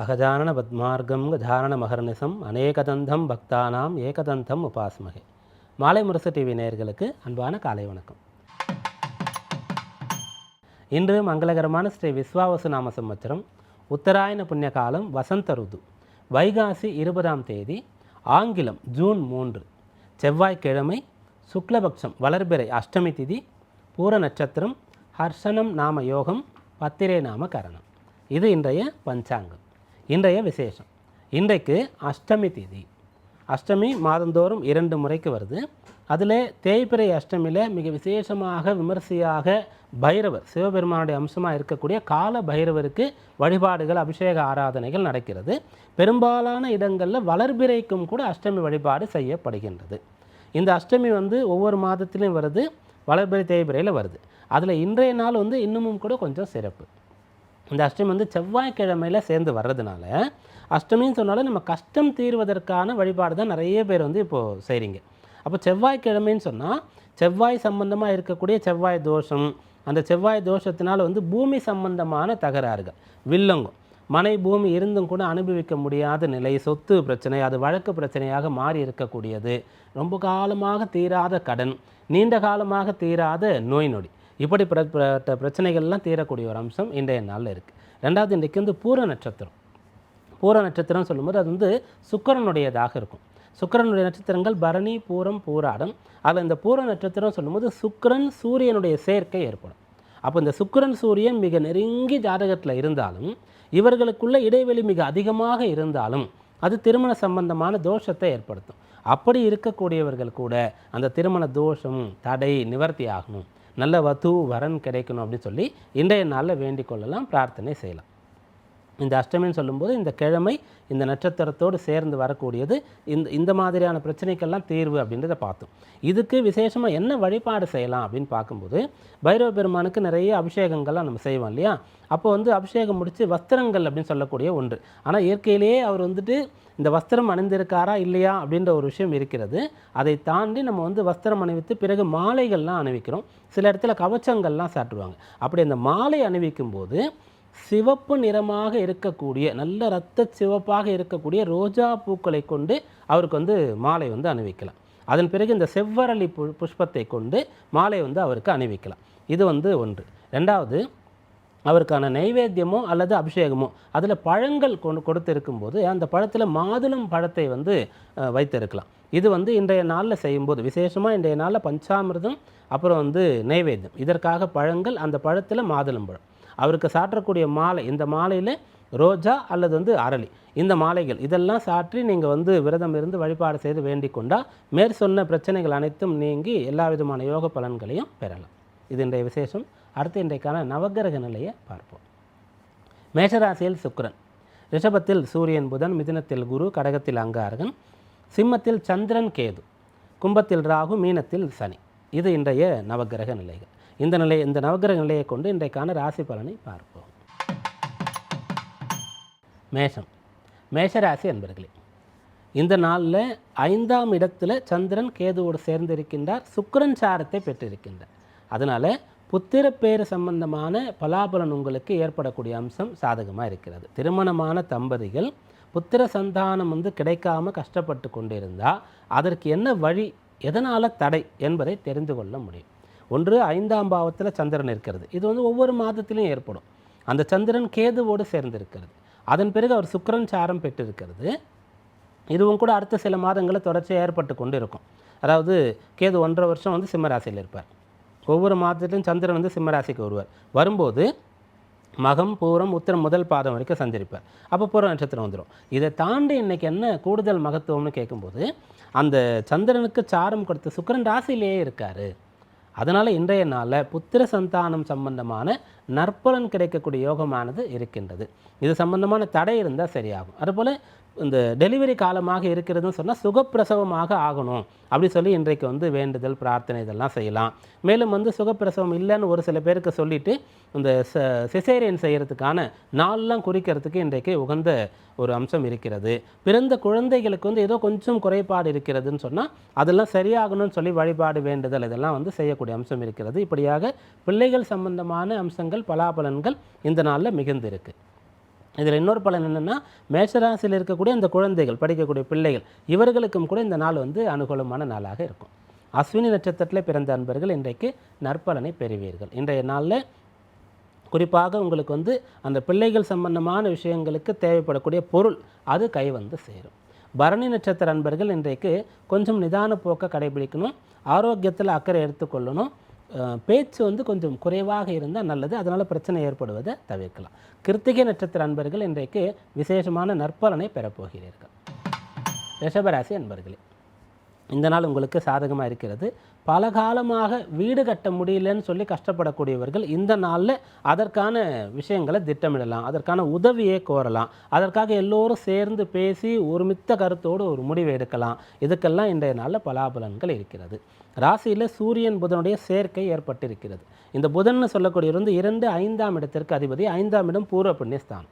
அகஜானன பத்மார்க்கம் கஜானன மகர்நிசம் அநேகதந்தம் பக்தானாம் ஏகதந்தம் உபாஸ்மகே மாலை முரசு டிவி நேயர்களுக்கு அன்பான காலை வணக்கம். இன்று மங்களகரமான ஸ்ரீ விஸ்வாவசு நாம சம்வத்சரம் உத்தராயண புண்ணிய காலம் வசந்த ருது வைகாசி இருபதாம் தேதி ஆங்கிலம் ஜூன் மூன்று செவ்வாய்க்கிழமை சுக்லபக்ஷம் வளர்பிறை அஷ்டமி திதி பூர நட்சத்திரம் ஹர்ஷனம் நாம யோகம் பத்திரே நாம கரணம். இது இன்றைய பஞ்சாங்கம். இன்றைய விசேஷம். இன்றைக்கு அஷ்டமி திதி. அஷ்டமி மாதந்தோறும் இரண்டு முறைக்கு வருது. அதில் தேய்பிறை அஷ்டமியில் மிக விசேஷமாக விமர்சையாக பைரவர் சிவபெருமானுடைய அம்சமாக இருக்கக்கூடிய கால பைரவருக்கு வழிபாடுகள் அபிஷேக ஆராதனைகள் நடக்கிறது. பெரும்பாலான இடங்களில் வளர்பிறைக்கும் கூட அஷ்டமி வழிபாடு செய்யப்படுகின்றது. இந்த அஷ்டமி வந்து ஒவ்வொரு மாதத்திலையும் வருது வளர்பிறை தேய்பிறையில் வருது. அதில் இன்றைய நாள் வந்து இன்னமும் கூட கொஞ்சம் சிறப்பு. இந்த அஷ்டமி வந்து செவ்வாய்க்கிழமையில் சேர்ந்து வர்றதுனால அஷ்டமின்னு சொன்னாலும் நம்ம கஷ்டம் தீர்வதற்கான வழிபாடு தான் நிறைய பேர் வந்து இப்போது செய்கிறீங்க அப்போ செவ்வாய்க்கிழமைன்னு சொன்னால் செவ்வாய் சம்பந்தமாக இருக்கக்கூடிய செவ்வாய் தோஷம் அந்த செவ்வாய் தோஷத்தினால் வந்து பூமி சம்பந்தமான தகராறுகள் வில்லங்கும் மனை பூமி இருந்தும் கூட அனுபவிக்க முடியாத நிலை சொத்து பிரச்சனை அது வழக்கு பிரச்சனையாக மாறி இருக்கக்கூடியது ரொம்ப காலமாக தீராத கடன் நீண்ட காலமாக தீராத நோய் நொடி. இப்படிப்பட்ட பிரச்சனைகள்லாம் தீரக்கூடிய ஒரு அம்சம் இன்றைய நாளில் இருக்குது ரெண்டாவது இன்றைக்கு வந்து பூர நட்சத்திரம். பூர நட்சத்திரம் சொல்லும்போது அது வந்து சுக்கரனுடையதாக இருக்கும். சுக்கரனுடைய நட்சத்திரங்கள் பரணி பூரம் பூராடம். அதில் இந்த பூர நட்சத்திரம் சொல்லும்போது சுக்கிரன் சூரியனுடைய சேர்க்கை ஏற்படும். அப்போ இந்த சுக்கரன் சூரியன் மிக நெருங்கி ஜாதகத்தில் இருந்தாலும் இவர்களுக்குள்ள இடைவெளி மிக அதிகமாக இருந்தாலும் அது திருமண சம்பந்தமான தோஷத்தை ஏற்படுத்தும். அப்படி இருக்கக்கூடியவர்கள் கூட அந்த திருமண தோஷம் தடை நிவர்த்தி ஆகணும். நல்ல வது வரன் கிடைக்கணும் அப்படின்னு சொல்லி இன்றைய நாளில் வேண்டிக் கொள்ளலாம் பிரார்த்தனை செய்யலாம். இந்த அஷ்டமின்னு சொல்லும்போது இந்த கிழமை இந்த நட்சத்திரத்தோடு சேர்ந்து வரக்கூடியது இந்த இந்த மாதிரியான பிரச்சனைக்கெல்லாம் தீர்வு அப்படின்றத பார்த்தோம். இதுக்கு விசேஷமாக என்ன வழிபாடு செய்யலாம் அப்படின்னு பார்க்கும்போது பைரவ பெருமானுக்கு நிறைய அபிஷேகங்கள்லாம் நம்ம செய்வோம் இல்லையா? அப்போ வந்து அபிஷேகம் முடித்து வஸ்திரங்கள் அப்படின்னு சொல்லக்கூடிய ஒன்று. ஆனால் இயற்கையிலேயே அவர் வந்துட்டு இந்த வஸ்திரம் அணிந்திருக்காரா இல்லையா அப்படின்ற ஒரு விஷயம் இருக்கிறது. அதை தாண்டி நம்ம வந்து வஸ்திரம் அணிவித்து பிறகு மாலைகள்லாம் அணிவிக்கிறோம். சில இடத்துல கவச்சங்கள்லாம் சாட்டுவாங்க அப்படி அந்த மாலை அணிவிக்கும் போது சிவப்பு நிறமாக இருக்கக்கூடிய நல்ல இரத்த சிவப்பாக இருக்கக்கூடிய ரோஜா பூக்களை கொண்டு அவருக்கு வந்து மாலை வந்து அணிவிக்கலாம். அதன் பிறகு இந்த செவ்வரளி பு புஷ்பத்தை கொண்டு மாலை வந்து அவருக்கு அணிவிக்கலாம். இது வந்து ஒன்று. ரெண்டாவது அவருக்கான நைவேத்தியமோ அல்லது அபிஷேகமோ அதில் பழங்கள் கொண்டு கொடுத்திருக்கும்போது அந்த பழத்தில் மாதுளம் பழத்தை வந்து வைத்திருக்கலாம். இது வந்து இன்றைய நாளில் செய்யும்போது விசேஷமாக இன்றைய நாளில் பஞ்சாமிர்தம் அப்புறம் வந்து நைவேத்தியம். இதற்காக பழங்கள் அந்த பழத்தில் மாதுளம் பழம். அவருக்கு சாற்றக்கூடிய மாலை இந்த மாலையில் ரோஜா அல்லது வந்து அரளி இந்த மாலைகள் இதெல்லாம் சாற்றி நீங்கள் வந்து விரதம் இருந்து வழிபாடு செய்து வேண்டிக் கொண்டால் மேற் சொன்ன பிரச்சனைகள் அனைத்தும் நீங்கி எல்லா விதமான யோக பலன்களையும் பெறலாம். இது இன்றைய விசேஷம். அடுத்து இன்றைக்கான நவக்கிரக நிலையை பார்ப்போம். மேஷராசியில் சுக்கரன். ரிஷபத்தில் சூரியன் புதன் மிதினத்தில் குரு கடகத்தில் அங்காரகன் சிம்மத்தில் சந்திரன் கேது கும்பத்தில் ராகு மீனத்தில் சனி. இது இன்றைய நவக்கிரக நிலைகள். இந்த நிலை இந்த நவக்கிரக நிலையை கொண்டு இன்றைக்கான ராசி பலனை பார்ப்போம். மேஷம். மேஷராசி அன்பர்களே இந்த நாளில் ஐந்தாம் இடத்துல சந்திரன் கேதுவோடு சேர்ந்திருக்கின்றார் சுக்கிரன் சாரத்தை பெற்றிருக்கின்றார். அதனால் புத்திர பேறு சம்பந்தமான பலாபலன் உங்களுக்கு ஏற்படக்கூடிய அம்சம் சாதகமாக இருக்கிறது. திருமணமான தம்பதிகள் புத்திர சந்தானம் வந்து கிடைக்காம கஷ்டப்பட்டு கொண்டிருந்தால் அதற்கு என்ன வழி எதனால் தடை என்பதை தெரிந்து கொள்ள முடியும். ஒன்று ஐந்தாம் பாவத்தில் சந்திரன் இருக்கிறது. இது வந்து ஒவ்வொரு மாதத்திலையும் ஏற்படும். அந்த சந்திரன் கேதுவோடு சேர்ந்திருக்கிறது. அதன் பிறகு அவர் சுக்கிரன் சாரம் பெற்றிருக்கிறது. இதுவும் கூட அடுத்த சில மாதங்களில் தொடர்ச்சியாக ஏற்பட்டு கொண்டு இருக்கும் அதாவது கேது ஒன்றரை வருஷம் வந்து சிம்மராசியில் இருப்பார். ஒவ்வொரு மாதத்திலும் சந்திரன் வந்து சிம்மராசிக்கு வருவார். வரும்போது மகம் பூரம் உத்திரம் முதல் பாதம் வரைக்கும் சஞ்சரிப்பார். அப்போ பூர நட்சத்திரம் வந்துடும் இதை தாண்டி இன்றைக்கி என்ன கூடுதல் மகத்துவம்னு கேட்கும்போது அந்த சந்திரனுக்கு சாரம் கொடுத்த சுக்கிரன் ராசியிலேயே இருக்கார். அதனால் இன்றைய நாளில் புத்திர சந்தானம் சம்பந்தமான நற்பலன் கிடைக்கக்கூடிய யோகமானது இருக்கின்றது. இது சம்பந்தமான தடை இருந்தால் சரியாகும். அதுபோல் இந்த டெலிவரி காலமாக இருக்கிறதுன்னு சொன்னால் சுகப்பிரசவமாக ஆகணும். அப்படி சொல்லி இன்றைக்கு வந்து வேண்டுதல் பிரார்த்தனை இதெல்லாம் செய்யலாம். மேலும் வந்து சுகப்பிரசவம் இல்லைன்னு ஒரு சில பேருக்கு சொல்லிட்டு இந்த சிசேரியன் செய்கிறதுக்கான நாள்லாம் குறிக்கிறதுக்கு இன்றைக்கு உகந்த ஒரு அம்சம் இருக்கிறது. பிறந்த குழந்தைகளுக்கு வந்து ஏதோ கொஞ்சம் குறைபாடு இருக்கிறதுன்னு சொன்னால் அதெல்லாம் சரியாகணும்னு சொல்லி வழிபாடு வேண்டுதல் இதெல்லாம் வந்து செய்யக்கூடிய அம்சம் இருக்கிறது. இப்படியாக பிள்ளைகள் சம்பந்தமான அம்சங்கள் பலாபலன்கள் இந்த நாளில் மிகுந்து இதில் இன்னொரு பலன் என்னென்னா மேஷராசியில் இருக்கக்கூடிய அந்த குழந்தைகள் படிக்கக்கூடிய பிள்ளைகள் இவர்களுக்கும் கூட இந்த நாள் வந்து அனுகூலமான நாளாக இருக்கும். அஸ்வினி நட்சத்திரத்தில் பிறந்த அன்பர்கள் இன்றைக்கு நற்பலனை பெறுவீர்கள். இன்றைய நாளில் குறிப்பாக உங்களுக்கு வந்து அந்த பிள்ளைகள் சம்பந்தமான விஷயங்களுக்கு தேவைப்படக்கூடிய பொருள் அது கை வந்து சேரும். பரணி நட்சத்திர அன்பர்கள் இன்றைக்கு கொஞ்சம் நிதான போக்க கடைபிடிக்கணும் ஆரோக்கியத்தில் அக்கறை எடுத்துக்கொள்ளணும் பேச்சு வந்து கொஞ்சம் குறைவாக இருந்தால் நல்லது. அதனால் பிரச்சனை ஏற்படுவதை தவிர்க்கலாம். கிருத்திகை நட்சத்திர அன்பர்கள் இன்றைக்கு விசேஷமான நற்பலனை பெறப்போகிறீர்கள். ரிஷபராசி அன்பர்களே. இந்த நாள் உங்களுக்கு சாதகமாக இருக்கிறது. பல காலமாக வீடு கட்ட முடியலன்னு சொல்லி கஷ்டப்படக்கூடியவர்கள் இந்த நாளில் அதற்கான விஷயங்களை திட்டமிடலாம். அதற்கான உதவியை கோரலாம். அதற்காக எல்லோரும் சேர்ந்து பேசி ஒருமித்த கருத்தோடு ஒரு முடிவு எடுக்கலாம். இதுக்கெல்லாம் இன்றைய நாளில் பலாபலன்கள் இருக்கிறது. ராசியில் சூரியன் புதனுடைய சேர்க்கை ஏற்பட்டிருக்கிறது. இந்த புதன்னு சொல்லக்கூடியவர் வந்து இரண்டு ஐந்தாம் இடத்திற்கு அதிபதி ஐந்தாம் இடம் பூர்வ புண்ணியஸ்தானம்.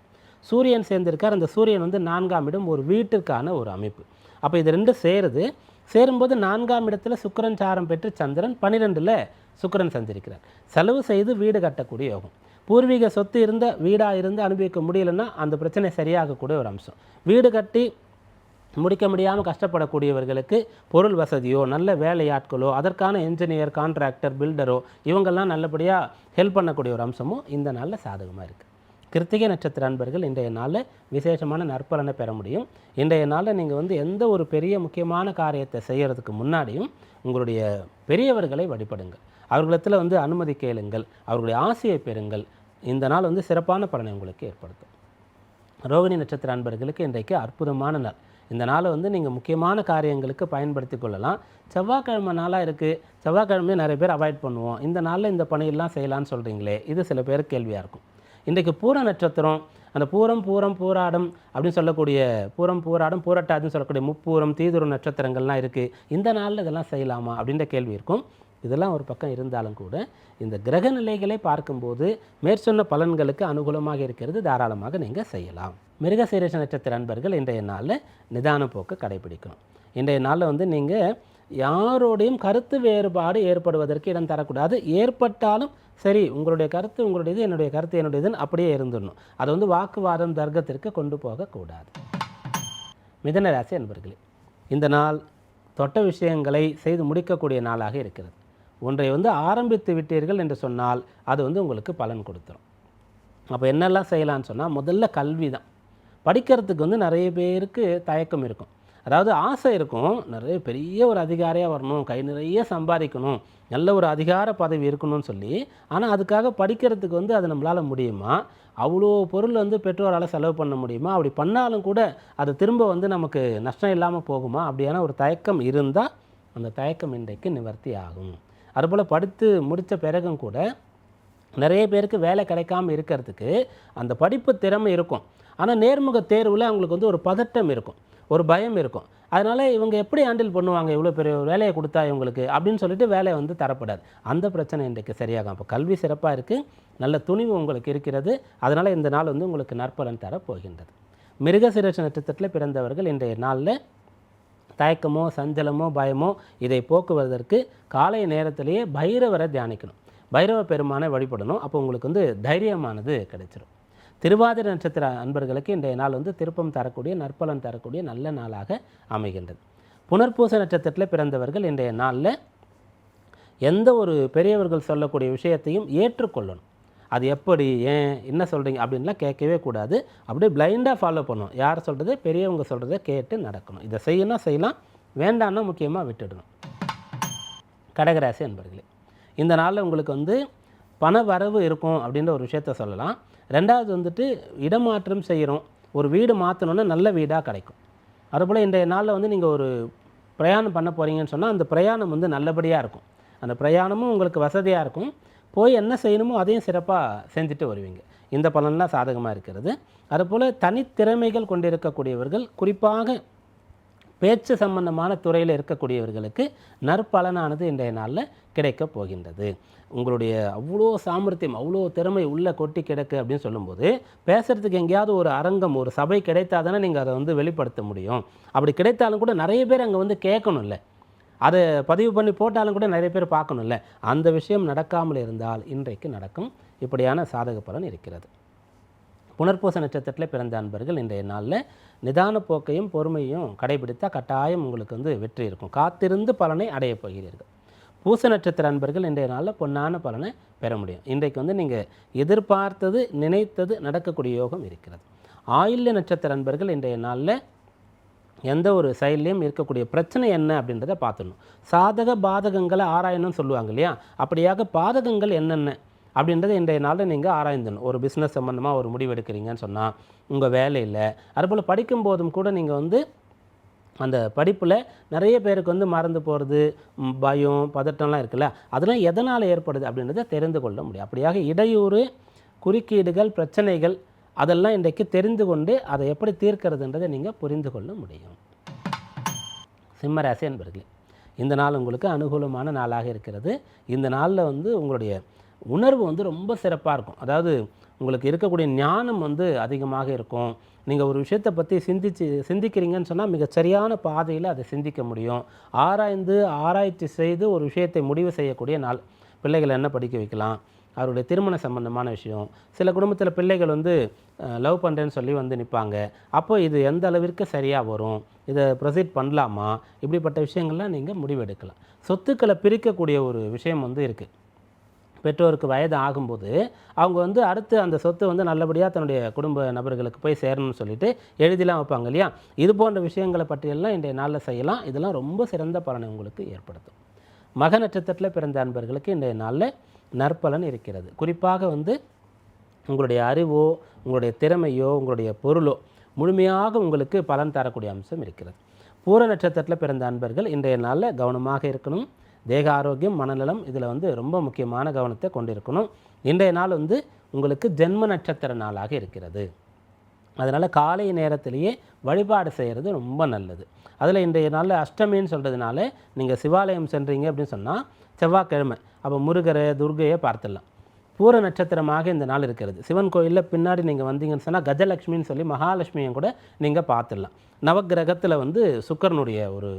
சூரியன் சேர்ந்திருக்கார். அந்த சூரியன் வந்து நான்காம் இடம் ஒரு வீட்டிற்கான ஒரு அமைப்பு. அப்போ இது ரெண்டு சேருது. சேரும்போது நான்காம் இடத்துல சுக்கிரன் சாரம் பெற்று சந்திரன் பன்னிரெண்டில் சுக்கரன் சந்திருக்கிறார் செலவு செய்து வீடு கட்டக்கூடிய யோகம். பூர்வீக சொத்து இருந்த வீடாக இருந்து அனுபவிக்க முடியலன்னா அந்த பிரச்சனை சரியாகக்கூடிய ஒரு அம்சம். வீடு கட்டி முடிக்க முடியாமல் கஷ்டப்படக்கூடியவர்களுக்கு பொருள் வசதியோ நல்ல வேலையாட்களோ அதற்கான என்ஜினியர் கான்ட்ராக்டர் பில்டரோ இவங்கெல்லாம் நல்லபடியாக ஹெல்ப் பண்ணக்கூடிய ஒரு அம்சமும் இந்த நாளில் சாதகமாக இருக்குது கிருத்திகை நட்சத்திர அன்பர்கள் இன்றைய நாளில் விசேஷமான நற்பலனை பெற முடியும். இன்றைய நாளில் நீங்கள் வந்து எந்த ஒரு பெரிய முக்கியமான காரியத்தை செய்கிறதுக்கு முன்னாடியும் உங்களுடைய பெரியவர்களை வழிபடுங்கள். அவர்களிடத்தில் வந்து அனுமதி கேளுங்கள். அவர்களுடைய ஆசையை பெறுங்கள். இந்த நாள் வந்து சிறப்பான பலனை உங்களுக்கு ஏற்படுத்தும். ரோகிணி நட்சத்திர அன்பர்களுக்கு இன்றைக்கு அற்புதமான நாள். இந்த நாளை வந்து நீங்கள் முக்கியமான காரியங்களுக்கு பயன்படுத்தி கொள்ளலாம். செவ்வாய்க்கிழமை நாளாக இருக்குது செவ்வாய்க்கிழமையே நிறைய பேர் அவாய்ட் பண்ணுவோம். இந்த நாளில் இந்த பணியெல்லாம் செய்யலான்னு சொல்கிறீங்களே இது சில பேருக்கு கேள்வியாக இருக்கும். இன்றைக்கு பூர நட்சத்திரம் அந்த பூரம் பூரம் பூராடம் அப்படின்னு சொல்லக்கூடிய பூரம் பூராடம் பூரட்டாதுன்னு சொல்லக்கூடிய முப்பூரம் தீதுரு நட்சத்திரங்கள்லாம் இருக்குது இந்த நாளில் இதெல்லாம் செய்யலாமா அப்படின்ற கேள்வி இருக்கும். இதெல்லாம் ஒரு பக்கம் இருந்தாலும் கூட இந்த கிரக நிலைகளை பார்க்கும்போது மேற்சொன்ன பலன்களுக்கு அனுகூலமாக இருக்கிறது. தாராளமாக நீங்கள் செய்யலாம். மிருகசீரஷ நட்சத்திர அன்பர்கள் இன்றைய நாளில் நிதான போக்கு கடைபிடிக்கணும். இன்றைய நாளில் வந்து நீங்கள் யாரோடையும் கருத்து வேறுபாடு ஏற்படுவதற்கு இடம் தரக்கூடாது. ஏற்பட்டாலும் சரி உங்களுடைய கருத்து உங்களுடையது என்னுடைய கருத்து என்னுடையதுன்னு அப்படியே இருந்துடணும். அதை வந்து வாக்குவாதம் தர்க்கத்திற்கு கொண்டு போகக்கூடாது. மிதனராசி அன்பர்களே இந்த நாள் தொட்ட விஷயங்களை செய்து முடிக்கக்கூடிய நாளாக இருக்கிறது. ஒன்றை வந்து ஆரம்பித்து விட்டீர்கள் என்று சொன்னால் அது வந்து உங்களுக்கு பலன் கொடுத்துரும். அப்போ என்னெல்லாம் செய்யலான்னு சொன்னால் முதல்ல கல்வி தான் படிக்கிறதுக்கு வந்து நிறைய பேருக்கு தயக்கம் இருக்கும். அதாவது ஆசை இருக்கும். நிறைய பெரிய ஒரு அதிகாரியாக வரணும். கை நிறைய சம்பாதிக்கணும். நல்ல ஒரு அதிகார பதவி இருக்கணும்னு சொல்லி ஆனால் அதுக்காக படிக்கிறதுக்கு வந்து அது நம்மளால் முடியுமா? அவ்வளோ பொருள் வந்து பெற்றோரால் செலவு பண்ண முடியுமா? அப்படி பண்ணாலும் கூட அது திரும்ப வந்து நமக்கு நஷ்டம் இல்லாமல் போகுமா? அப்படியான ஒரு தயக்கம் இருந்தால் அந்த தயக்கம் இன்றைக்கு நிவர்த்தி ஆகும். அதுபோல் படித்து முடித்த பிறகும் கூட நிறைய பேருக்கு வேலை கிடைக்காம இருக்கிறதுக்கு அந்த படிப்பு திறமை இருக்கும். ஆனால் நேர்முக தேர்வில் அவங்களுக்கு வந்து ஒரு பதட்டம் இருக்கும். ஒரு பயம் இருக்கும். அதனால் இவங்க எப்படி ஹேண்டில் பண்ணுவாங்க? இவ்வளோ பெரிய வேலையை கொடுத்தா இவங்களுக்கு? அப்படின்னு சொல்லிட்டு வேலையை வந்து தரப்படாது. அந்த பிரச்சனை இன்றைக்கு சரியாகும் அப்போ கல்வி சிறப்பாக இருக்குது நல்ல துணிவு உங்களுக்கு இருக்கிறது. அதனால் இந்த நாள் வந்து உங்களுக்கு நற்பலன் தர போகின்றது. மிருகசிரேஷ நட்சத்திரத்தில் பிறந்தவர்கள் இன்றைய நாளில் தயக்கமோ சஞ்சலமோ பயமோ இதை போக்குவதற்கு காலை நேரத்திலேயே பைரவரை தியானிக்கணும். பைரவ பெருமானை வழிபடணும். அப்போ உங்களுக்கு வந்து தைரியமானது கிடைச்சிடும் திருவாதிர நட்சத்திர அன்பர்களுக்கு இன்றைய நாள் வந்து திருப்பம் தரக்கூடிய நற்பலன் தரக்கூடிய நல்ல நாளாக அமைகின்றது. புனர்பூச நட்சத்திரத்தில் பிறந்தவர்கள் இன்றைய நாளில் எந்த ஒரு பெரியவர்கள் சொல்லக்கூடிய விஷயத்தையும் ஏற்றுக்கொள்ளணும். அது எப்படி ஏன் என்ன சொல்கிறீங்க அப்படின்லாம் கேட்கவே கூடாது. அப்படியே பிளைண்டாக ஃபாலோ பண்ணணும். யார் சொல்கிறது பெரியவங்க சொல்கிறத கேட்டு நடக்கணும். இதை செய்யணும் செய்யலாம் வேண்டாம்னா முக்கியமாக விட்டுடணும். கடகராசி அன்பர்களே இந்த நாளில் உங்களுக்கு வந்து பண வரவு இருக்கும் அப்படின்ற ஒரு விஷயத்த சொல்லலாம். ரெண்டாவது வந்துட்டு இடமாற்றம் செய்கிறோம். ஒரு வீடு மாற்றணுன்னா நல்ல வீடாக கிடைக்கும். அதுபோல் இன்றைய நாளில் வந்து நீங்கள் ஒரு பிரயாணம் பண்ண போகிறீங்கன்னு சொன்னால் அந்த பிரயாணம் வந்து நல்லபடியாக இருக்கும். அந்த பிரயாணமும் உங்களுக்கு வசதியாக இருக்கும். போய் என்ன செய்யணுமோ அதையும் சிறப்பாக செஞ்சுட்டு வருவீங்க. இந்த பலன்லாம் சாதகமாக இருக்கிறது. அதுபோல் தனித்திறமைகள் கொண்டிருக்கக்கூடியவர்கள் குறிப்பாக பேச்சு சம்பந்தமான துறையில் இருக்கக்கூடியவர்களுக்கு நற்பலனானது இன்றைய நாளில் கிடைக்கப் போகின்றது. உங்களுடைய அவ்வளோ சாமர்த்தியம் அவ்வளோ திறமை உள்ளே கொட்டி கிடக்கு அப்படின்னு சொல்லும்போது பேசுகிறதுக்கு எங்கேயாவது ஒரு அரங்கம் ஒரு சபை கிடைத்தால் தானே நீங்கள் அதை வந்து வெளிப்படுத்த முடியும். அப்படி கிடைத்தாலும் கூட நிறைய பேர் அங்கே வந்து கேட்கணும்ல. அதை பதிவு பண்ணி போட்டாலும் கூட நிறைய பேர் பார்க்கணும்ல. அந்த விஷயம் நடக்காமல் இருந்தால் இன்றைக்கு நடக்கும். இப்படியான சாதக பலன் இருக்கிறது. புனர்பூச நட்சத்திரத்தில் பிறந்த அன்பர்கள் இன்றைய நாளில் நிதான போக்கையும் பொறுமையும் கடைபிடித்தால் கட்டாயம் உங்களுக்கு வந்து வெற்றி இருக்கும். காத்திருந்து பலனை அடையப் போகிறீர்கள். பூச நட்சத்திர அன்பர்கள் இன்றைய நாளில் பொன்னான பலனை பெற முடியும். இன்றைக்கு வந்து நீங்கள் எதிர்பார்த்தது நினைத்தது நடக்கக்கூடிய யோகம் இருக்கிறது. ஆயில்ய நட்சத்திர அன்பர்கள் இன்றைய நாளில் எந்த ஒரு செயல்லையும் இருக்கக்கூடிய பிரச்சனை என்ன அப்படின்றத பார்த்துடணும். சாதக பாதகங்களை ஆராயணும்னு சொல்லுவாங்க இல்லையா? அப்படியாக பாதகங்கள் என்னென்ன அப்படின்றத இன்றைய நாளில் நீங்கள் ஆராய்ந்தணும் ஒரு பிஸ்னஸ் சம்மந்தமாக ஒரு முடிவு எடுக்கிறீங்கன்னு சொன்னால் உங்கள் வேலையில் அதுபோல் படிக்கும்போதும் கூட நீங்கள் வந்து அந்த படிப்பில் நிறைய பேருக்கு வந்து மறந்து போகிறது பயம் பதட்டம்லாம் இருக்குல்ல? அதெல்லாம் எதனால் ஏற்படுது அப்படின்றத தெரிந்து கொள்ள முடியும். அப்படியாக இடையூறு குறுக்கீடுகள் பிரச்சனைகள் அதெல்லாம் இன்றைக்கு தெரிந்து கொண்டு அதை எப்படி தீர்க்கிறதுன்றதை நீங்கள் புரிந்து கொள்ள முடியும். சிம்மராசி என்பர்களே இந்த நாள் உங்களுக்கு அனுகூலமான நாளாக இருக்கிறது. இந்த நாளில் வந்து உங்களுடைய உணர்வு வந்து ரொம்ப சிறப்பாக இருக்கும். அதாவது உங்களுக்கு இருக்கக்கூடிய ஞானம் வந்து அதிகமாக இருக்கும். நீங்கள் ஒரு விஷயத்தை பற்றி சிந்திச்சு சிந்திக்கிறீங்கன்னு சொன்னால் மிகச் சரியான பாதையில் அதை சிந்திக்க முடியும். ஆராய்ந்து ஆராய்ச்சி செய்து ஒரு விஷயத்தை முடிவு செய்யக்கூடிய நாள். பிள்ளைகளை என்ன படிக்க வைக்கலாம்? அவருடைய திருமண சம்பந்தமான விஷயம். சில குடும்பத்தில் பிள்ளைகள் வந்து லவ் பண்ணுறேன்னு சொல்லி வந்து நிற்பாங்க அப்போ இது எந்த அளவிற்கு சரியாக வரும்? இதை ப்ரொசீட் பண்ணலாமா? இப்படிப்பட்ட விஷயங்கள்லாம் நீங்கள் முடிவெடுக்கலாம். சொத்துக்களை பிரிக்கக்கூடிய ஒரு விஷயம் வந்து இருக்குது பெற்றோருக்கு வயது ஆகும்போது அவங்க வந்து அடுத்து அந்த சொத்து வந்து நல்லபடியாக தன்னுடைய குடும்ப நபர்களுக்கு போய் சேரணும்னு சொல்லிட்டு எழுதிலாம் வைப்பாங்க இல்லையா? இது போன்ற விஷயங்களை பற்றியெல்லாம் இன்றைய நாளில் செய்யலாம். இதெல்லாம் ரொம்ப சிறந்த பலனை உங்களுக்கு ஏற்படுத்தும். மக நட்சத்திரத்தில் பிறந்த அன்பர்களுக்கு இன்றைய நாளில் நற்பலன் இருக்கிறது. குறிப்பாக வந்து உங்களுடைய அறிவோ உங்களுடைய திறமையோ உங்களுடைய பொருளோ முழுமையாக உங்களுக்கு பலன் தரக்கூடிய அம்சம் இருக்கிறது. பூர நட்சத்திரத்தில் பிறந்த அன்பர்கள் இன்றைய நாளில் கவனமாக இருக்கணும். தேக ஆரோக்கியம் மனநலம் இதில் வந்து ரொம்ப முக்கியமான கவனத்தை கொண்டிருக்கணும். இன்றைய நாள் வந்து உங்களுக்கு ஜென்ம நட்சத்திர நாளாக இருக்கிறது. அதனால் காலை நேரத்திலேயே வழிபாடு செய்கிறது ரொம்ப நல்லது. அதில் இன்றைய நாளில் அஷ்டமின்னு சொல்கிறதுனால நீங்கள் சிவாலயம் சென்றீங்க அப்படின்னு சொன்னால் செவ்வாய்க்கிழமை. அப்போ முருகரை துர்கையை பார்த்துடலாம். பூர நட்சத்திரமாக இந்த நாள் இருக்கிறது. சிவன் கோயிலில் பின்னாடி நீங்கள் வந்தீங்கன்னு சொன்னால் கஜலட்சுமின்னு சொல்லி மகாலட்சுமியும் கூட நீங்கள் பார்த்துடலாம். நவக்கிரகத்தில் வந்து சுக்கரனுடைய ஒரு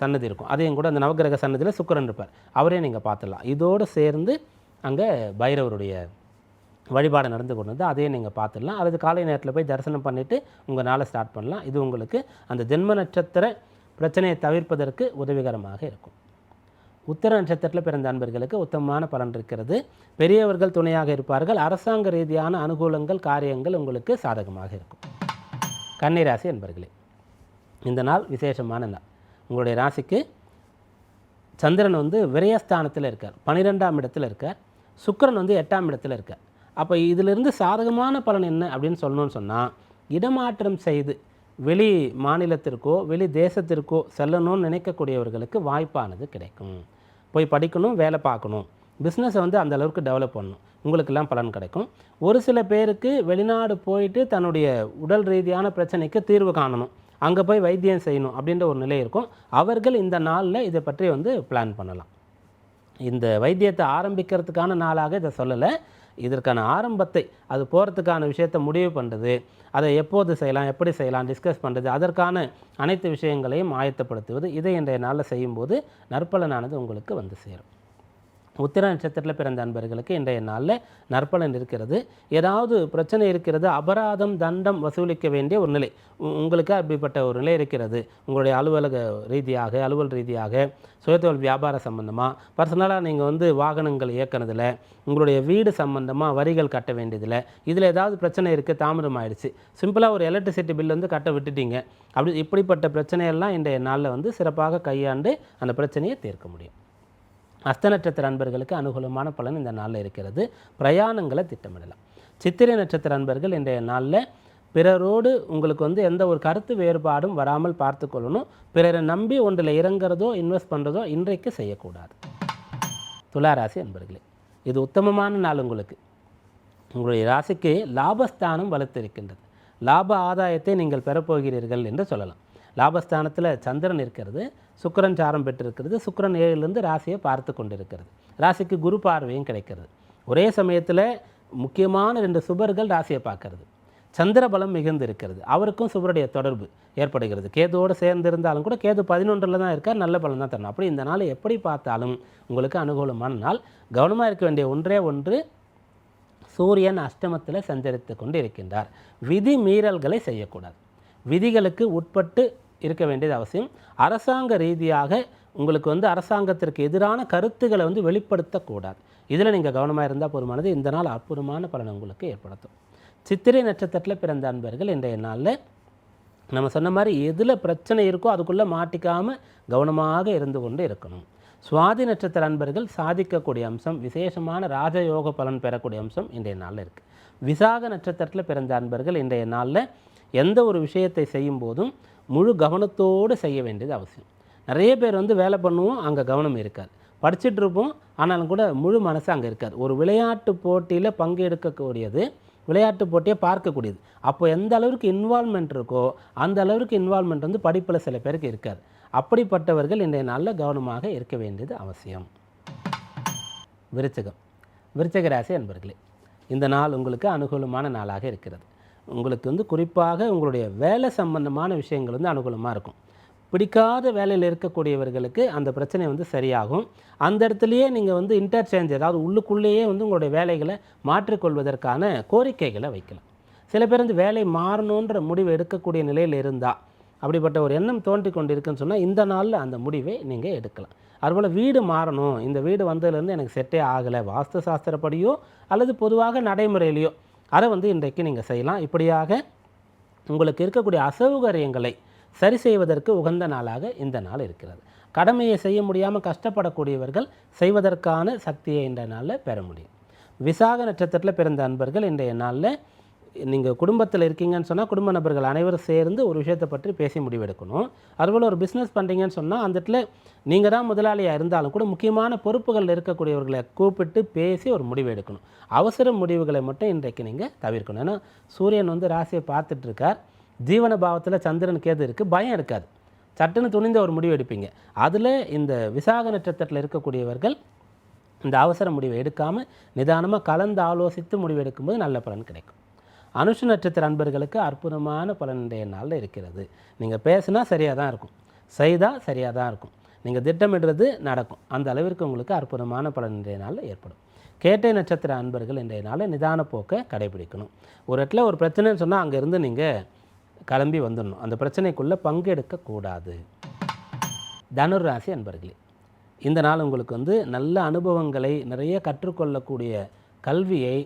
சன்னதி இருக்கும். அதையும் கூட அந்த நவக்கிரக சன்னதியில் சுக்கிரன் இருப்பார். அவரே நீங்கள் பார்த்துடலாம். இதோடு சேர்ந்து அங்கே பைரவருடைய வழிபாடு நடந்து கொண்டு வந்து அதையும் நீங்கள் பார்த்துடலாம். அல்லது காலை நேரத்தில் போய் தரிசனம் பண்ணிவிட்டு உங்கள் நாளை ஸ்டார்ட் பண்ணலாம். இது உங்களுக்கு அந்த ஜென்ம நட்சத்திர பிரச்சனையை தவிர்ப்பதற்கு உதவிகரமாக இருக்கும். உத்தர நட்சத்திரத்தில் பிறந்த அன்பர்களுக்கு உத்தமமான பலன் இருக்கிறது. பெரியவர்கள் துணையாக இருப்பார்கள். அரசாங்க ரீதியான அனுகூலங்கள் காரியங்கள் உங்களுக்கு சாதகமாக இருக்கும். கன்னிராசி என்பர்களே இந்த நாள் விசேஷமான நாள். உங்களுடைய ராசிக்கு சந்திரன் வந்து விரயஸ்தானத்தில் இருக்கார். பன்னிரெண்டாம் இடத்தில் இருக்கார். சுக்கரன் வந்து எட்டாம் இடத்தில் இருக்கார். அப்போ இதிலிருந்து சாதகமான பலன் என்ன அப்படின்னு சொல்லணும்னு சொன்னால் இடமாற்றம் செய்து வெளி மாநிலத்திற்கோ வெளி தேசத்திற்கோ செல்லணும்னு நினைக்கக்கூடியவர்களுக்கு வாய்ப்பானது கிடைக்கும். போய் படிக்கணும் வேலை பார்க்கணும். பிஸ்னஸை வந்து அந்த அளவுக்கு டெவலப் பண்ணணும். உங்களுக்கெல்லாம் பலன் கிடைக்கும். ஒரு சில பேருக்கு வெளிநாடு போயிட்டு தன்னுடைய உடல் ரீதியான பிரச்சனைக்கு தீர்வு காணணும். அங்கே போய் வைத்தியம் செய்யணும் அப்படின்ற ஒரு நிலை இருக்கும். அவர்கள் இந்த நாளில் இதை பற்றி வந்து பிளான் பண்ணலாம். இந்த வைத்தியத்தை ஆரம்பிக்கிறதுக்கான நாளாக இதை சொல்லலை. இதற்கான ஆரம்பத்தை அது போகிறதுக்கான விஷயத்தை முடிவு பண்ணுறது அதை எப்போது செய்யலாம் எப்படி செய்யலாம் டிஸ்கஸ் பண்ணுறது அதற்கான அனைத்து விஷயங்களையும் ஆயத்தப்படுத்துவது இதை இன்றைய நாளில் செய்யும்போது நற்பலனானது உங்களுக்கு வந்து சேரும். உத்திர நட்சத்திரத்தில் பிறந்த அன்பர்களுக்கு இன்றைய நாளில் நற்பலன் இருக்கிறது. ஏதாவது பிரச்சனை இருக்கிறது அபராதம் தண்டம் வசூலிக்க வேண்டிய ஒரு நிலை. உ- உங்களுக்கு அப்படிப்பட்ட ஒரு நிலை இருக்கிறது. உங்களுடைய அலுவலக ரீதியாக அலுவல் ரீதியாக சுயதொழில் வியாபார சம்பந்தமாக பர்சனலாக நீங்கள் வந்து வாகனங்கள் இயக்குனதில் உங்களுடைய வீடு சம்பந்தமாக வரிகள் கட்ட வேண்டியதில் இதில் ஏதாவது பிரச்சனை இருக்குது தாமதம் ஆயிடுச்சு. சிம்பிளாக ஒரு எலக்ட்ரிசிட்டி பில் வந்து கட்ட விட்டுட்டீங்க. அப்படி இப்படிப்பட்ட பிரச்சனையெல்லாம் இன்றைய நாளில் வந்து சிறப்பாக கையாண்டு அந்த பிரச்சனையை தீர்க்க முடியும். அஸ்த நட்சத்திர அன்பர்களுக்கு அனுகூலமான பலன் இந்த நாளில் இருக்கிறது. பிரயாணங்களை திட்டமிடலாம். சித்திரை நட்சத்திர அன்பர்கள் இன்றைய நாளில் பிறரோடு உங்களுக்கு வந்து எந்த ஒரு கருத்து வேறுபாடும் வராமல் பார்த்து கொள்ளணும். பிறரை நம்பி ஒன்றில் இறங்குறதோ இன்வெஸ்ட் பண்ணுறதோ இன்றைக்கு செய்யக்கூடாது. துளாராசி அன்பர்களே இது உத்தமமான நாள் உங்களுக்கு. உங்களுடைய ராசிக்கு லாபஸ்தானம் வலுத்திருக்கின்றது. லாப ஆதாயத்தை நீங்கள் பெறப்போகிறீர்கள் என்று சொல்லலாம். லாபஸ்தானத்தில் சந்திரன் இருக்கிறது சுக்கரன் சாரம் பெற்றிருக்கிறது சுக்கிரன் ஏழிலிருந்து ராசியை பார்த்து கொண்டிருக்கிறது. ராசிக்கு குரு பார்வையும் கிடைக்கிறது. ஒரே சமயத்தில் முக்கியமான ரெண்டு சுபர்கள் ராசியை பார்க்கறது. சந்திர பலம் மிகுந்து இருக்கிறது அவருக்கும் சுபருடைய தொடர்பு ஏற்படுகிறது. கேதுவோடு சேர்ந்து இருந்தாலும் கூட கேது பதினொன்றில் தான் இருக்கார் நல்ல பலன் தான் தரணும். அப்படி இந்த நாள் எப்படி பார்த்தாலும் உங்களுக்கு அனுகூலமான நாள். கவனமாக இருக்க வேண்டிய ஒன்றே ஒன்று சூரியன் அஷ்டமத்தில் சஞ்சரித்து கொண்டு இருக்கின்றார் விதி மீறல்களை செய்யக்கூடாது. விதிகளுக்கு உட்பட்டு இருக்க வேண்டியது அவசியம். அரசாங்க ரீதியாக உங்களுக்கு வந்து அரசாங்கத்திற்கு எதிரான கருத்துக்களை வந்து வெளிப்படுத்தக்கூடாது. இதில் நீங்கள் கவனமாக இருந்தால் போதுமானது. இந்த நாள் அற்புதமான பலனை உங்களுக்கு ஏற்படுத்தும். சித்திரை நட்சத்திரத்தில் பிறந்த அன்பர்கள் இன்றைய நாளில் நம்ம சொன்ன மாதிரி எதில் பிரச்சனை இருக்கோ அதுக்குள்ளே மாட்டிக்காமல் கவனமாக இருந்து கொண்டு இருக்கணும். சுவாதி நட்சத்திர அன்பர்கள் சாதிக்கக்கூடிய அம்சம் விசேஷமான ராஜயோக பலன் பெறக்கூடிய அம்சம் இன்றைய நாளில் இருக்குது விசாக நட்சத்திரத்தில் பிறந்த அன்பர்கள் இன்றைய நாளில் எந்த ஒரு விஷயத்தை செய்யும் போதும் முழு கவனத்தோடு செய்ய வேண்டியது அவசியம். நிறைய பேர் வந்து வேலை பண்ணுவோம் அங்கே கவனம் இருக்காது. படிச்சுட்டு இருப்போம் ஆனாலும் கூட முழு மனசு அங்கே இருக்காது. ஒரு விளையாட்டு போட்டியில் பங்கெடுக்கக்கூடியது விளையாட்டு போட்டியை பார்க்கக்கூடியது. அப்போ எந்த அளவுக்கு இன்வால்மெண்ட் இருக்கோ அந்த அளவுக்கு இன்வால்மெண்ட் வந்து படிப்பில் சில பேருக்கு இருக்காது. அப்படிப்பட்டவர்கள் இன்றைய நாளில் கவனமாக இருக்க வேண்டியது அவசியம். விருச்சகம். விருச்சக ராசி அன்பர்களே இந்த நாள் உங்களுக்கு அனுகூலமான நாளாக இருக்கிறது. உங்களுக்கு வந்து குறிப்பாக உங்களுடைய வேலை சம்பந்தமான விஷயங்கள் வந்து அனுகூலமாக இருக்கும். பிடிக்காத வேலையில் இருக்கக்கூடியவர்களுக்கு அந்த பிரச்சனை வந்து சரியாகும். அந்த இடத்துலையே நீங்கள் வந்து இன்டர்சேஞ்ச் அதாவது உள்ளுக்குள்ளேயே வந்து உங்களுடைய வேலைகளை மாற்றிக்கொள்வதற்கான கோரிக்கைகளை வைக்கலாம். சில பேர் வந்து வேலை மாறணுன்ற முடிவு எடுக்கக்கூடிய நிலையில் இருந்தால் அப்படிப்பட்ட ஒரு எண்ணம் தோன்றி கொண்டு இருக்குன்னு சொன்னால் இந்த நாளில் அந்த முடிவை நீங்கள் எடுக்கலாம். அதுபோல் வீடு மாறணும். இந்த வீடு வந்ததுலேருந்து எனக்கு செட்டே ஆகலை. வாஸ்து சாஸ்திரப்படியோ அல்லது பொதுவாக நடைமுறையிலையோ அதை வந்து இன்றைக்கு நீங்கள் செய்யலாம். இப்படியாக உங்களுக்கு இருக்கக்கூடிய அசௌகரியங்களை சரி செய்வதற்கு உகந்த நாளாக இந்த நாள் இருக்கிறது. கடமையை செய்ய முடியாமல் கஷ்டப்படக்கூடியவர்கள் செய்வதற்கான சக்தியை இந்த நாளில் பெற முடியும். விசாக நட்சத்திரத்தில் பிறந்த அன்பர்கள் இன்றைய நாளில் நீங்கள் குடும்பத்தில் இருக்கீங்கன்னு சொன்னால் குடும்ப நபர்கள் அனைவரும் சேர்ந்து ஒரு விஷயத்தை பற்றி பேசி முடிவெடுக்கணும். அதுபோல் ஒரு பிஸ்னஸ் பண்ணுறீங்கன்னு சொன்னால் அந்த இடத்துல நீங்கள் தான் முதலாளியாக இருந்தாலும் கூட முக்கியமான பொறுப்புகளில் இருக்கக்கூடியவர்களை கூப்பிட்டு பேசி ஒரு முடிவு எடுக்கணும். அவசர முடிவுகளை மட்டும் இன்றைக்கு நீங்கள் தவிர்க்கணும். ஏன்னா சூரியன் வந்து ராசியை பார்த்துட்ருக்கார் ஜீவன பாவத்தில் சந்திரன் கேது இருக்குது பயம் இருக்காது. சட்டுன்னு துணிந்த ஒரு முடிவு எடுப்பீங்க. அதில் இந்த விசாக நட்சத்திரத்தில் இருக்கக்கூடியவர்கள் இந்த அவசர முடிவை எடுக்காமல் நிதானமாக கலந்து ஆலோசித்து முடிவு எடுக்கும்போது நல்ல பலன் கிடைக்கும். அனுஷ நட்சத்திர அன்பர்களுக்கு அற்புதமான பலனுடைய நாளில் இருக்கிறது. நீங்கள் பேசுனா சரியாக தான் இருக்கும். செய்தால் சரியாக தான் இருக்கும். நீங்கள் திட்டமிடுறது நடக்கும். அந்த அளவிற்கு உங்களுக்கு அற்புதமான பலன் இன்றைய நாளில் ஏற்படும். கேட்டை நட்சத்திர அன்பர்கள் இன்றைய நாளில் நிதான போக்கை கடைபிடிக்கணும். ஒரு இடத்துல ஒரு பிரச்சனைன்னு சொன்னால் அங்கேருந்து நீங்கள் கிளம்பி வந்துடணும். அந்த பிரச்சனைக்குள்ளே பங்கெடுக்கக்கூடாது தனுர் ராசி அன்பர்களே இந்த நாள் உங்களுக்கு வந்து நல்ல அனுபவங்களை நிறைய கற்றுக்கொள்ளக்கூடிய கல்வியை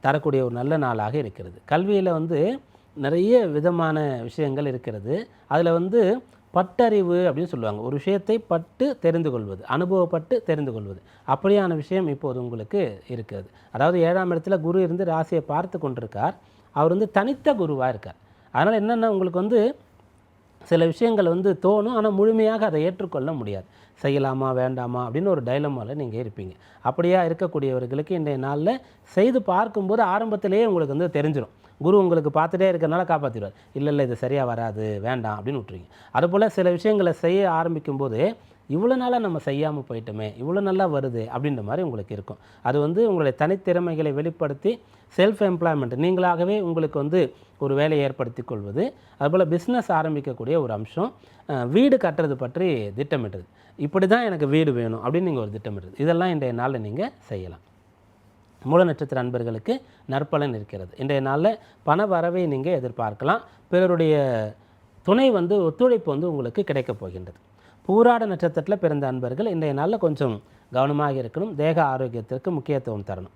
தரக்கூடிய ஒரு நல்ல நாளாக இருக்கிறது. கல்வியில் வந்து நிறைய விதமான விஷயங்கள் இருக்கிறது. அதில் வந்து பட்டறிவு அப்படின்னு சொல்லுவாங்க. ஒரு விஷயத்தை பட்டு தெரிந்து கொள்வது அனுபவப்பட்டு தெரிந்து கொள்வது. அப்படியான விஷயம் இப்போது உங்களுக்கு இருக்கிறது. அதாவது ஏழாம் இடத்துல குரு இருந்து ராசியை பார்த்து கொண்டிருக்கார். அவர் வந்து தனித்த குருவாக இருக்கார். அதனால் என்னென்னா உங்களுக்கு வந்து சில விஷயங்கள் வந்து தோணும் ஆனால் முழுமையாக அதை ஏற்றுக்கொள்ள முடியாது. செய்யலாமா வேண்டாமா அப்படின்னு ஒரு டைலமாவில் நீங்கள் இருப்பீங்க. அப்படியா இருக்கக்கூடியவர்களுக்கு இன்றைய நாளில் செய்து பார்க்கும்போது ஆரம்பத்திலேயே உங்களுக்கு வந்து தெரிஞ்சிடும் குரு உங்களுக்கு பார்த்துட்டே இருக்கிறனால காப்பாற்றிடுவார் இல்லை இல்லை இது சரியாக வராது வேண்டாம் அப்படின்னு விட்டுருவீங்க. அதுபோல் சில விஷயங்களை செய்ய ஆரம்பிக்கும்போது இவ்வளோ நாளாக நம்ம செய்யாமல் போயிட்டோமே இவ்வளோ நல்லா வருது அப்படின்ற மாதிரி உங்களுக்கு இருக்கும். அது வந்து உங்களுடைய தனித்திறமைகளை வெளிப்படுத்தி செல்ஃப் எம்ப்ளாய்மெண்ட் நீங்களாகவே உங்களுக்கு வந்து ஒரு வேலையை ஏற்படுத்தி கொள்வது அதுபோல் பிஸ்னஸ் ஆரம்பிக்கக்கூடிய ஒரு அம்சம் வீடு கட்டுறது பற்றி திட்டமிடுறது. இப்படி தான் எனக்கு வீடு வேணும் அப்படின்னு நீங்கள் ஒரு திட்டமிடுறது. இதெல்லாம் இன்றைய நாளில் நீங்கள் செய்யலாம். மூல நட்சத்திர அன்பர்களுக்கு நற்பலன் இருக்கிறது. இன்றைய நாளில் பண வரவை நீங்கள் எதிர்பார்க்கலாம். பிறருடைய துணை வந்து ஒத்துழைப்பு வந்து உங்களுக்கு கிடைக்கப் போகின்றது. பூராட நட்சத்திரத்தில் பிறந்த அன்பர்கள் இன்றைய நாளில் கொஞ்சம் கவனமாக இருக்கணும். தேக ஆரோக்கியத்திற்கு முக்கியத்துவம் தரணும்.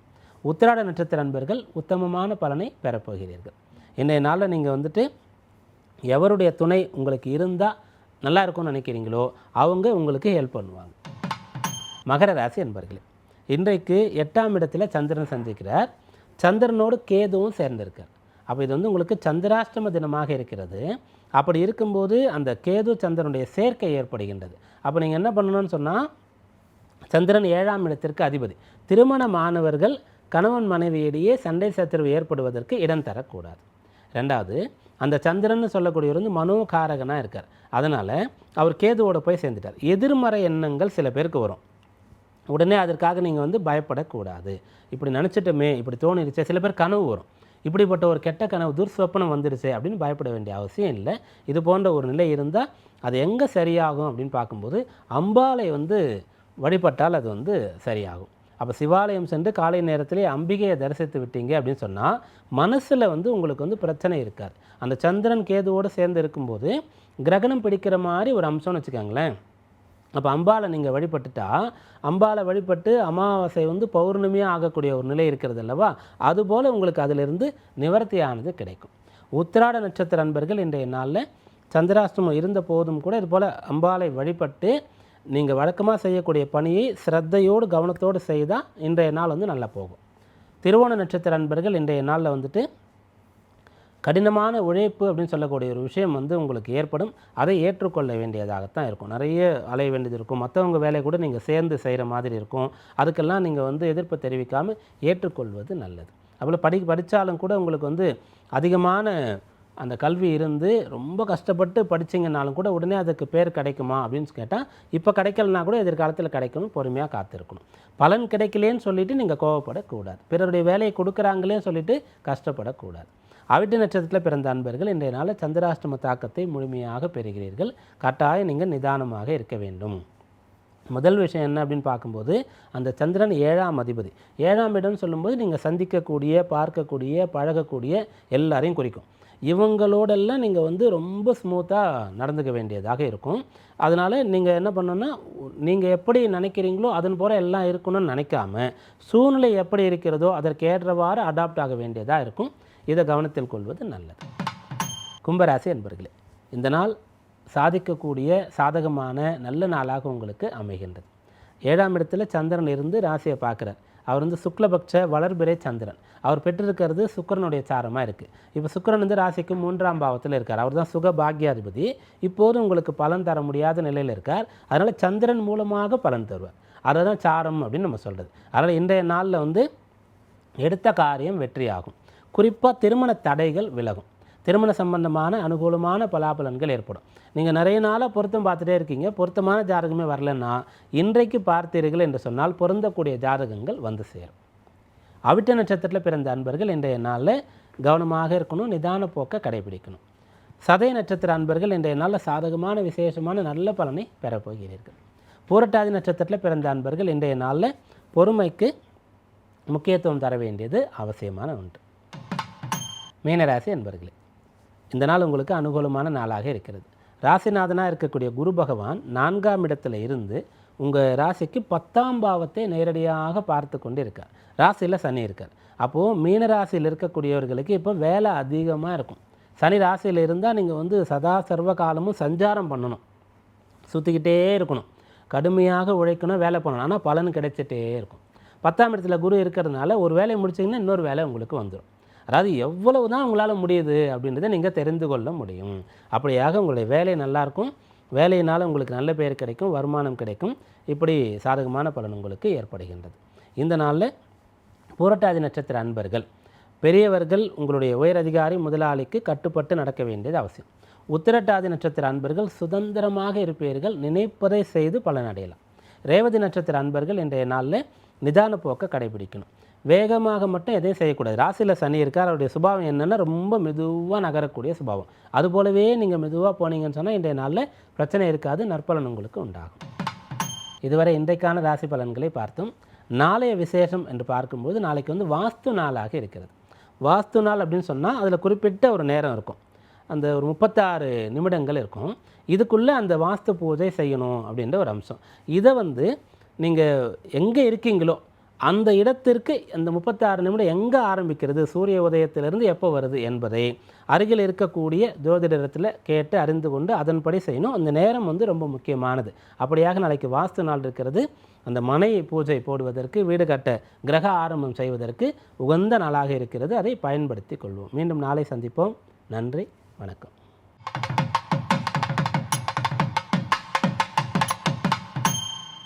உத்திராட நட்சத்திர அன்பர்கள் உத்தமமான பலனை பெறப்போகிறீர்கள். இன்றைய நாளில் நீங்கள் வந்துட்டு எவருடைய துணை உங்களுக்கு இருந்தால் நல்லா இருக்கும்னு நினைக்கிறீங்களோ அவங்க உங்களுக்கு ஹெல்ப் பண்ணுவாங்க. மகர ராசி என்பர்களே இன்றைக்கு எட்டாம் இடத்துல சந்திரன் சந்திக்கிறார். சந்திரனோடு கேதுவும் சேர்ந்திருக்கார். அப்போ இது வந்து உங்களுக்கு சந்திராஷ்டம தினமாக இருக்கிறது. அப்படி இருக்கும்போது அந்த கேது சந்திரனுடைய சேர்க்கை ஏற்படுகின்றது. அப்போ நீங்கள் என்ன பண்ணணும்னு சொன்னால் சந்திரன் ஏழாம் இடத்திற்கு அதிபதி. திருமணமானவர்கள் கணவன் மனைவியிடையே சண்டை சச்சரவு ஏற்படுவதற்கு இடம் தரக்கூடாது. ரெண்டாவது அந்த சந்திரன் சொல்லக்கூடியவர் வந்து மனோகாரகனாக இருக்கார். அதனால் அவர் கேதுவோட போய் சேர்ந்துட்டார். எதிர்மறை எண்ணங்கள் சில பேருக்கு வரும். உடனே அதற்காக நீங்கள் வந்து பயப்படக்கூடாது. இப்படி நினச்சிட்டோமே இப்படி தோணிருச்சே சில பேர் கனவு வரும். இப்படிப்பட்ட ஒரு கெட்ட கனவு துர்ஸ்வப்பனம் வந்துருச்சு அப்படின்னு பயப்பட வேண்டிய அவசியம் இல்லை. இது போன்ற ஒரு நிலை இருந்தால் அது எங்கே சரியாகும் அப்படின்னு பார்க்கும்போது அம்பாளை வந்து வழிபட்டால் அது வந்து சரியாகும். அப்போ சிவாலயம் சென்று காலை நேரத்திலே அம்பிகையை தரிசித்து விட்டீங்க அப்படின்னு சொன்னால் மனசில் வந்து உங்களுக்கு வந்து பிரச்சனை இருக்காது. அந்த சந்திரன் கேதுவோடு சேர்ந்து இருக்கும்போது கிரகணம் பிடிக்கிற மாதிரி ஒரு அம்சம்னு வச்சுக்கோங்களேன். அப்போ அம்பாலை நீங்கள் வழிபட்டுட்டா அம்பாலை வழிபட்டு அமாவாசை வந்து பௌர்ணமியாக ஆகக்கூடிய ஒரு நிலை இருக்கிறது அல்லவா? அதுபோல் உங்களுக்கு அதிலிருந்து நிவர்த்தியானது கிடைக்கும். உத்திராட நட்சத்திர அன்பர்கள் இன்றைய நாளில் சந்திராஷ்டமம் இருந்த போதும் கூட இது போல் அம்பாலை வழிபட்டு நீங்கள் வழக்கமாக செய்யக்கூடிய பணியை சிரத்தையோடு கவனத்தோடு செய்தால் இன்றைய நாள் வந்து நல்லா போகும். திருவோண நட்சத்திர அன்பர்கள் இன்றைய நாளில் வந்துட்டு கடினமான உழைப்பு அப்படின்னு சொல்லக்கூடிய ஒரு விஷயம் வந்து உங்களுக்கு ஏற்படும். அதை ஏற்றுக்கொள்ள வேண்டியதாகத்தான் இருக்கும். நிறைய அலைய வேண்டியது இருக்கும். மற்றவங்க வேலையை கூட நீங்கள் சேர்ந்து செய்கிற மாதிரி இருக்கும். அதுக்கெல்லாம் நீங்கள் வந்து எதிர்ப்பு தெரிவிக்காமல் ஏற்றுக்கொள்வது நல்லது. அவ்வளோ படி படித்தாலும் கூட உங்களுக்கு வந்து அதிகமான அந்த கல்வி இருந்து ரொம்ப கஷ்டப்பட்டு படிச்சிங்கனாலும் கூட உடனே அதுக்கு பேர் கிடைக்குமா அப்படின்னு கேட்டால் இப்போ கிடைக்கலனா கூட எதிர்காலத்தில் கிடைக்கணும் பொறுமையாக காத்திருக்கணும். பலன் கிடைக்கலேன்னு சொல்லிவிட்டு நீங்கள் கோவப்படக்கூடாது. பிறருடைய வேலையை கொடுக்குறாங்களேன்னு சொல்லிவிட்டு கஷ்டப்படக்கூடாது. அவிட்டு நட்சத்திரத்தில் பிறந்த அன்பர்கள் இன்றைய நாளில் சந்திராஷ்டம தாக்கத்தை முழுமையாக பெறுகிறீர்கள். கட்டாயம் நீங்கள் நிதானமாக இருக்க வேண்டும். முதல் விஷயம் என்ன அப்படின்னு பார்க்கும்போது அந்த சந்திரன் ஏழாம் அதிபதி. ஏழாம் இடம்னு சொல்லும்போது நீங்கள் சந்திக்கக்கூடிய பார்க்கக்கூடிய பழகக்கூடிய எல்லாரையும் குறிக்கும். இவங்களோடெல்லாம் நீங்கள் வந்து ரொம்ப ஸ்மூத்தாக நடந்துக்க வேண்டியதாக இருக்கும். அதனால் நீங்கள் என்ன பண்ணணும்னா நீங்கள் எப்படி நினைக்கிறீங்களோ அதன் போல எல்லாம் இருக்கணும்னு நினைக்காம சூழ்நிலை எப்படி இருக்கிறதோ அதற்கு ஏற்றவாறு அடாப்ட் ஆக வேண்டியதாக இருக்கும். இதை கவனத்தில் கொள்வது நல்லது. கும்பராசி என்பர்களே இந்த நாள் சாதிக்கக்கூடிய சாதகமான நல்ல நாளாக உங்களுக்கு அமைகின்றது. ஏழாம் இடத்துல சந்திரன் இருந்து ராசியை பார்க்குறார். அவர் வந்து சுக்லபக்ஷ வளர்பிறை சந்திரன். அவர் பெற்றிருக்கிறது சுக்கரனுடைய சாரமாக இருக்குது இப்போ சுக்கரன் வந்து ராசிக்கு மூன்றாம் பாவத்தில் இருக்கார். அவர் தான் சுக பாக்யாதிபதி. இப்போது உங்களுக்கு பலன் தர முடியாத நிலையில் இருக்கார். அதனால் சந்திரன் மூலமாக பலன் தருவார். அதுதான் சாரம் அப்படின்னு நம்ம சொல்கிறது அதனால் இன்றைய நாளில் வந்து எடுத்த காரியம் வெற்றியாகும். குறிப்பாக திருமண தடைகள் விலகும். திருமண சம்பந்தமான அனுகூலமான பலாபலன்கள் ஏற்படும். நீங்கள் நிறைய நாளாக பொருத்தம் பார்த்துட்டே இருக்கீங்க. பொருத்தமான ஜாதகமே வரலன்னா இன்றைக்கு பார்த்தீர்கள் என்று சொன்னால் பொருந்தக்கூடிய ஜாதகங்கள் வந்து சேரும். அவிட்ட நட்சத்திரத்தில் பிறந்த அன்பர்கள் இன்றைய நாளில் கவனமாக இருக்கணும் நிதான போக்கை கடைபிடிக்கணும். சதய நட்சத்திர அன்பர்கள் இன்றைய நாளில் சாதகமான விசேஷமான நல்ல பலனை பெறப்போகிறீர்கள் பூரட்டாதி நட்சத்திரத்தில் பிறந்த அன்பர்கள் இன்றைய நாளில் பொறுமைக்கு முக்கியத்துவம் தர வேண்டியது அவசியமான ஒன்று. மீனராசி அன்பர்களே இந்த நாள் உங்களுக்கு அனுகூலமான நாளாக இருக்கிறது. ராசிநாதனாக இருக்கக்கூடிய குரு பகவான் நான்காம் இடத்துல இருந்து உங்கள் ராசிக்கு பத்தாம் பாவத்தை நேரடியாக பார்த்து கொண்டு இருக்கார் ராசியில் சனி இருக்கார். அப்போது மீன ராசியில் இருக்கக்கூடியவர்களுக்கு இப்போ வேலை அதிகமாக இருக்கும். சனி ராசியில் இருந்தால் நீங்கள் வந்து சதா சர்வ காலமும் சஞ்சாரம் பண்ணணும். சுற்றிக்கிட்டே இருக்கணும். கடுமையாக உழைக்கணும் வேலை பண்ணணும். ஆனால் பலன் கிடைச்சிட்டே இருக்கும். பத்தாம் இடத்துல குரு இருக்கிறதுனால ஒரு வேலையை முடிச்சிங்கன்னா இன்னொரு வேலை உங்களுக்கு வந்துடும் அதாவது எவ்வளவு தான் உங்களால் முடியுது அப்படின்றத நீங்கள் தெரிந்து கொள்ள முடியும். அப்படியாக உங்களுடைய வேலை நல்லாயிருக்கும் வேலையினால் உங்களுக்கு நல்ல பெயர் கிடைக்கும் வருமானம் கிடைக்கும். இப்படி சாதகமான பலன் உங்களுக்கு ஏற்படுகின்றது. இந்த நாளில் புரட்டாதி நட்சத்திர அன்பர்கள். பெரியவர்கள் உங்களுடைய உயர் அதிகாரி முதலாளிக்கு கட்டுப்பட்டு நடக்க வேண்டியது அவசியம். உத்திரட்டாதி நட்சத்திர அன்பர்கள் சுதந்திரமாக இருப்பீர்கள் நினைப்பதை செய்து பலனடையலாம். ரேவதி நட்சத்திர அன்பர்கள் இன்றைய நாளில் நிதான போக்கை கடைபிடிக்கணும். வேகமாக மட்டும் எதையும் செய்யக்கூடாது. ராசியில் சனி இருக்கார் அவருடைய சுபாவம் என்னென்னா ரொம்ப மெதுவாக நகரக்கூடிய சுபாவம். அதுபோலவே நீங்கள் மெதுவாக போனீங்கன்னு சொன்னால் இன்றைய நாளில் பிரச்சனை இருக்காது நற்பலன் உங்களுக்கு உண்டாகும். இதுவரை இன்றைக்கான ராசி பலன்களை பார்த்தோம். நாளைய விசேஷம் என்று பார்க்கும்போது நாளைக்கு வந்து வாஸ்து நாளாக இருக்கிறது. வாஸ்து நாள் அப்படின்னு சொன்னால் அதில் குறிப்பிட்ட ஒரு நேரம் இருக்கும். அந்த ஒரு முப்பத்தாறு நிமிடங்கள் இருக்கும். இதுக்குள்ளே அந்த வாஸ்து பூஜை செய்யணும் அப்படின்ற ஒரு அம்சம். இதை வந்து நீங்கள் எங்கே இருக்கீங்களோ அந்த இடத்திற்கு அந்த முப்பத்தாறு நிமிடம் எங்கே ஆரம்பிக்கிறது? சூரிய உதயத்திலிருந்து எப்போ வருது என்பதை அருகில் இருக்கக்கூடிய ஜோதிடத்தில் கேட்டு அறிந்து கொண்டு அதன்படி செய்யணும். அந்த நேரம் வந்து ரொம்ப முக்கியமானது. அப்படியாக நாளைக்கு வாஸ்து நாள் இருக்கிறது. அந்த மனை பூஜை போடுவதற்கு வீடு கட்ட கிரக ஆரம்பம் செய்வதற்கு உகந்த நாளாக இருக்கிறது. அதை பயன்படுத்தி கொள்வோம். மீண்டும் நாளை சந்திப்போம். நன்றி. வணக்கம்.